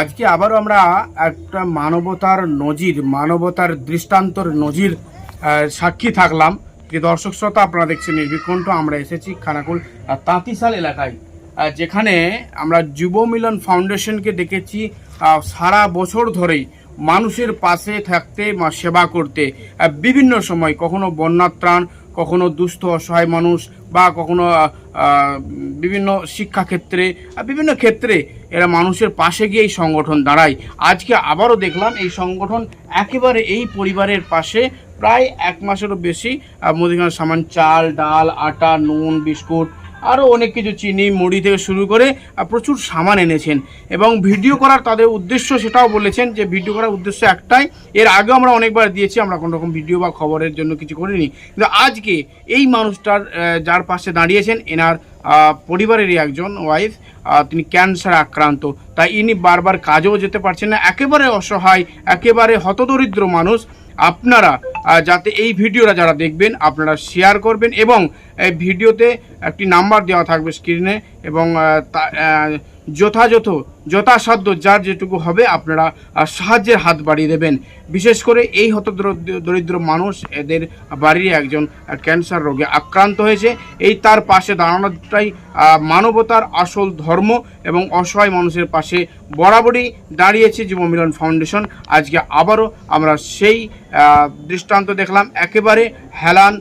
আজকে আবারও আমরা একটা মানবতার নজির, মানবতার দৃষ্টান্তর নজির সাক্ষী থাকলাম। যে দর্শক, শ্রোতা, আপনারা দেখছেন নির্বিকণ্ঠ, আমরা এসেছি খানাকুল তাঁতিশাল এলাকায়। যেখানে আমরা যুব মিলন ফাউন্ডেশনকে দেখেছি সারা বছর ধরেই মানুষের পাশে থাকতে সেবা করতে বিভিন্ন সময়, কখনো বন্যার ত্রাণ কখনো দুস্থ, অসহায় মানুষ বা কখনো বিভিন্ন শিক্ষাক্ষেত্রে বিভিন্ন ক্ষেত্রে এরা মানুষের পাশে গিয়ে এই সংগঠন দাঁড়ায়। আজকে আবারও দেখলাম এই সংগঠন একেবারে এই পরিবারের পাশে প্রায় এক মাসেরও বেশি মুদিখানা সামান, চাল, ডাল, আটা, নুন, বিস্কুট আরও অনেক কিছু চিনি, মুড়ি থেকে শুরু করে প্রচুর সামান এনেছেন। এবং ভিডিও করার তাদের উদ্দেশ্য সেটাও বলেছেন যে, ভিডিও করার উদ্দেশ্য একটাই। এর আগে আমরা অনেকবার দিয়েছি, আমরা কোনো রকম ভিডিও বা খবরের জন্য কিছু করিনি। কিন্তু আজকে এই মানুষটার যার পাশে দাঁড়িয়েছেন, এনার পরিবারেরই একজন ওয়াইফ তিনি ক্যান্সার আক্রান্ত। তাই ইনি বারবার কাজেও যেতে পারছেন না। একেবারে অসহায়, একেবারে হতদরিদ্র মানুষ। আপনারা যাতে এই ভিডিওটা যারা দেখবেন, আপনারা শেয়ার করবেন এবং এই ভিডিওতে একটি নাম্বার দেওয়া থাকবে স্ক্রিনে এবং যথাযথ, যথাসাধ্য যার যেটুকু হবে আপনারা সাহায্যের হাত বাড়িয়ে দেবেন। বিশেষ করে এই হতদরিদ্র, দরিদ্র মানুষ, এদের বাড়ির একজন ক্যান্সার রোগে আক্রান্ত হয়েছে। এই তার পাশে দাঁড়ানোটাই মানবতার আসল ধর্ম এবং অসহায় মানুষের পাশে বরাবরই দাঁড়িয়েছে যুব মিলন ফাউন্ডেশন। আজকে আবারও আমরা সেই দৃষ্টান্ত দেখলাম। একেবারে হেলান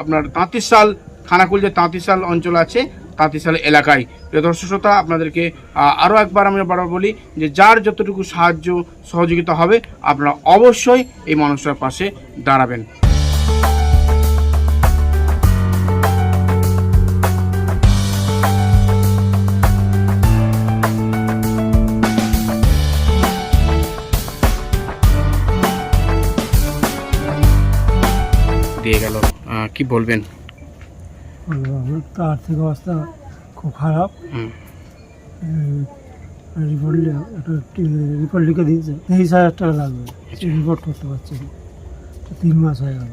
আপনার তাঁতিশাল, খানাকুল যে তাঁতিশাল অঞ্চল আছে, তাঁতিশাল এলাকায়। প্রিয় দর্শক শ্রোতা, আপনাদেরকে আরও একবার আমি বারবার বলি যে যার যতটুকু সাহায্য সহযোগিতা হবে, আপনারা অবশ্যই এই মানুষটার পাশে দাঁড়াবেন। দিয়ে গেল। কি বলবেন? আর্থিক অবস্থা খুব খারাপ। হুম। রিপোর্ট একটা রিপোর্ট লিখে দিয়েছে তেইশ হাজার টাকা লাগবে। রিপোর্ট করতে পারছি না। তিন মাস হয়ে গেল।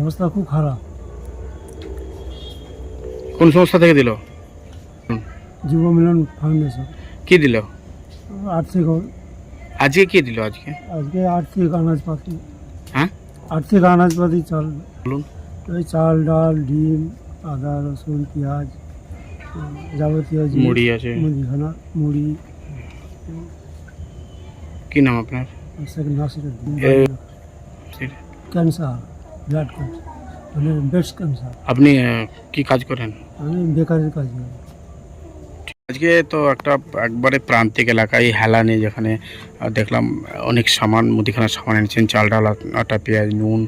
অবস্থা খুব খারাপ। কোন সংস্থা থেকে দিল? যুব মিলন ফাউন্ডেশন। কি দিল? আর্থিক আজকে কি দিল আজকে? আজকে আর্থিক আনাজপাতি। হ্যাঁ? আর্থিক আনাজপাতি চাল। বলুন। ওই চাল ডাল ডিম আদা রসুন পেঁয়াজ যাবতীয় জিনিস, মুড়ি আছে। মুদিখানা মুড়ি। কি নাম আপনার? সেকেন্ড এ, সেটা। ক্যান্সার ব্লাড ক্যান্সার মানে ব্রেস্ট ক্যান্সার। আপনি আহ, কি কাজ করেন? আমি বেকারের কাজ করি। আজকে তো একটা একবারে প্রান্তিক এলাকায় হেলানে যেখানে দেখলাম অনেক সামান মুদিখানার সামান এনেছেন, চাল ডাল, আটা, পেঁয়াজ, নুন,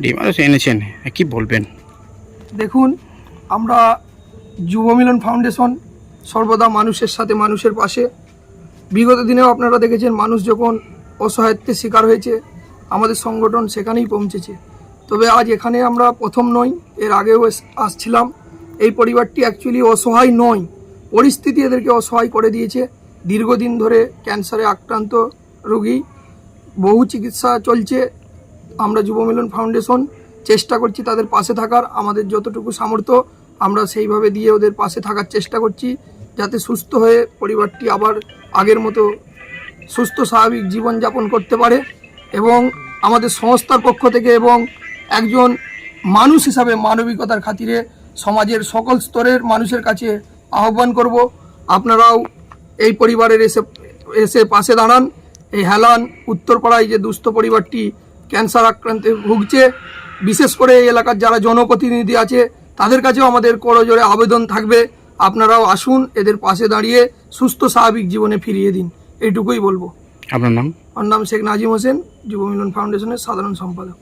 ডিম আরও এনেছেন। কি বলবেন? দেখুন, আমরা যুব মিলন ফাউন্ডেশন সর্বদা মানুষের সাথে মানুষের পাশে। বিগত দিনেও আপনারা দেখেছেন, মানুষ যখন অসহায়ত্বের শিকার হয়েছে, আমাদের সংগঠন সেখানেই পৌঁছেছে। তবে আজ এখানে আমরা প্রথম নই, এর আগেও আসছিলাম। এই পরিবারটি অ্যাকচুয়ালি অসহায় নয়। পরিস্থিতি এদেরকে অসহায় করে দিয়েছে। দীর্ঘদিন ধরে ক্যান্সারে আক্রান্ত রোগী, বহু চিকিৎসা চলছে। আমরা যুব মিলন ফাউন্ডেশন চেষ্টা করছি তাদের পাশে থাকার। আমাদের যতটুকু সামর্থ্য, আমরা সেইভাবে দিয়ে ওদের পাশে থাকার চেষ্টা করছি, যাতে সুস্থ হয়ে পরিবারটি আবার আগের মতো সুস্থ, স্বাভাবিক জীবনযাপন করতে পারে এবং আমাদের সংস্থার পক্ষ থেকে এবং একজন মানুষ হিসাবে মানবিকতার খাতিরে সমাজের সকল স্তরের মানুষের কাছে আহ্বান করব আপনারাও এই পরিবারের এসে এসে পাশে দাঁড়ান। এই হেলান উত্তরপাড়ায় যে দুস্থ পরিবারটি ক্যান্সার আক্রান্তে ভুগছে বিশেষ করে এই এলাকার যারা জনপ্রতিনিধি আছে তাদের কাছেও আমাদের করজোরে আবেদন থাকবে। আপনারাও আসুন এদের পাশে দাঁড়িয়ে সুস্থ স্বাভাবিক জীবনে ফিরিয়ে দিন। এইটুকুই বলব। আপনার নাম? আমার নাম শেখ নাজিম হোসেন যুব মিলন ফাউন্ডেশনের সাধারণ সম্পাদক।